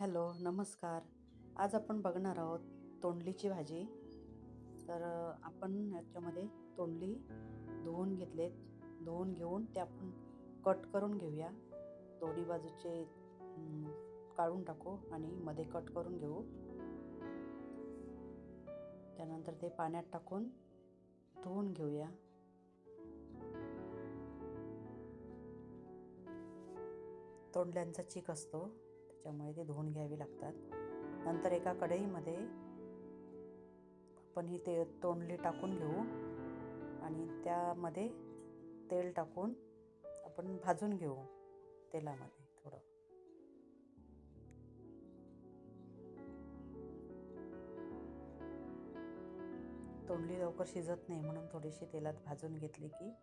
Hello नमस्कार. आज आपण बघणार आहोत तोंडलीची भाजी. तर आपण याच्यामध्ये तोंडली धुवून घेतलेत. धुवून घेऊन ते आपण कट करून घेऊया. दोन्ही बाजूचे काढून टाकू आणि मध्ये कट करून घेऊ. त्यानंतर ते पाण्यात टाकून धुवून घेऊया. तोंडल्यांचा चीक असतो. त्याच्यामुळे ते धुवून घ्यावी लागतात. नंतर एका कढईमध्ये आपण ही ते तोंडली टाकून घेऊ आणि त्यामध्ये तेल टाकून आपण भाजून घेऊ तेलामध्ये थोडं. तोंडली लवकर शिजत नाही म्हणून थोडीशी तेलात भाजून घेतली की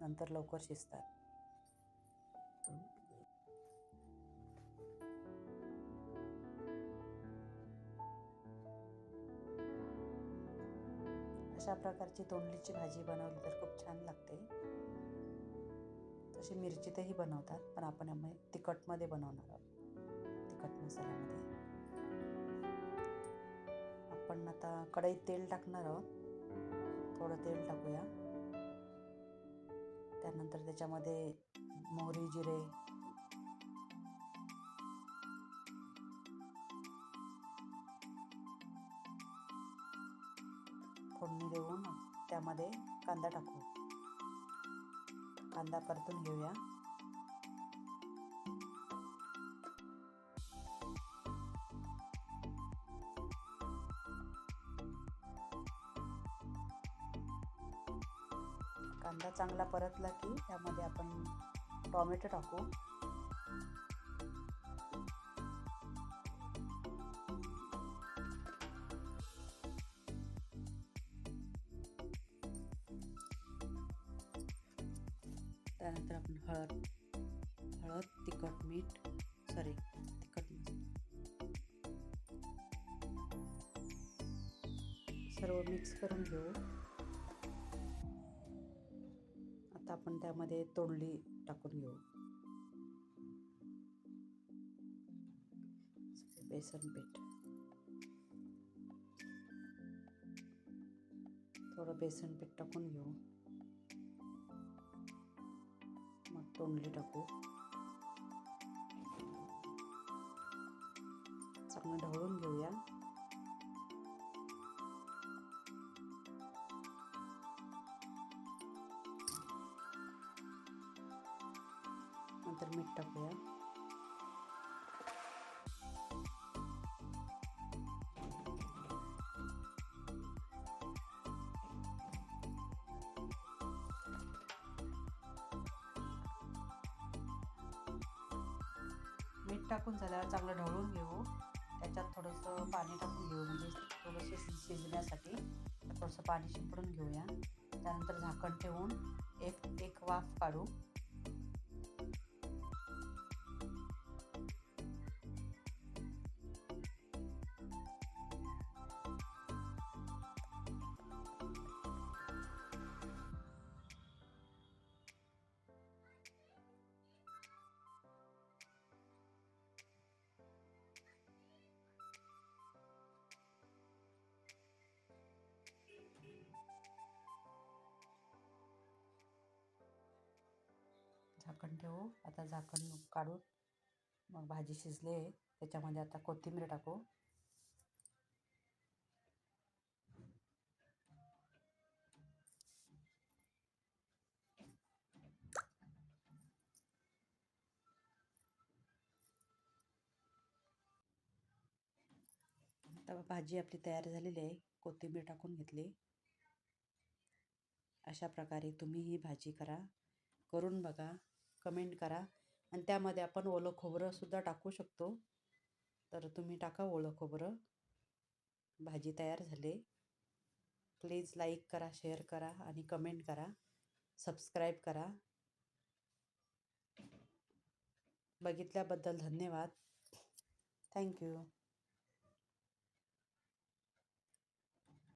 नंतर लवकर शिजतात. अशा प्रकारची तोंडलीची भाजी बनवली तर खूप छान लागते. तशी मिरचीतही बनवतात पण आपण यामुळे तिखटमध्ये बनवणार आहोत. तिखट मसाल्यामध्ये. आपण आता कढईत तेल टाकणार आहोत. थोडं तेल टाकूया. त्यानंतर त्याच्यामध्ये मोहरी जिरे फोडणी देऊन त्यामध्ये कांदा टाकू. कांदा परतून घेऊया. कांदा चांगला परतला की त्यामध्ये आपण टॉमॅटो टाकू. त्यानंतर आपण हळद हळद तिखट मीठ सॉरी तिखट मीठ. सर्व मिक्स करून घेऊ. आता आपण त्यामध्ये तोंडली टाकून घेऊ. बेसन पीठ. थोडं बेसन पीठ टाकून घेऊ. मग तोंडली टाकू. चांगलं ढवळून घेऊया. नंतर मीठ टाकूया. मीठ टाकून झाल्यावर चांगलं ढवळून घेऊ. त्याच्यात थोडंसं पाणी टाकून घेऊ. म्हणजे थोडंसं शिजण्यासाठी थोडंसं पाणी शिंपडून घेऊया. त्यानंतर झाकण ठेवून एक एक वाफ काढू. झाकण ठेवू. आता झाकण काढून मग भाजी शिजली आहे. त्याच्यामध्ये आता कोथिंबीर टाकू. आता भाजी आपली तयार झालेली आहे. कोथिंबीर टाकून घेतली. अशा प्रकारे तुम्ही ही भाजी करा. करून बघा. कमेंट करा. आणि त्यामध्ये आपण ओलं खोबरंसुद्धा टाकू शकतो. तर तुम्ही टाका ओलं खोबरं. भाजी तयार झाली. प्लीज लाईक करा शेअर करा आणि कमेंट करा. सबस्क्राईब करा. बघितल्याबद्दल धन्यवाद. थँक्यू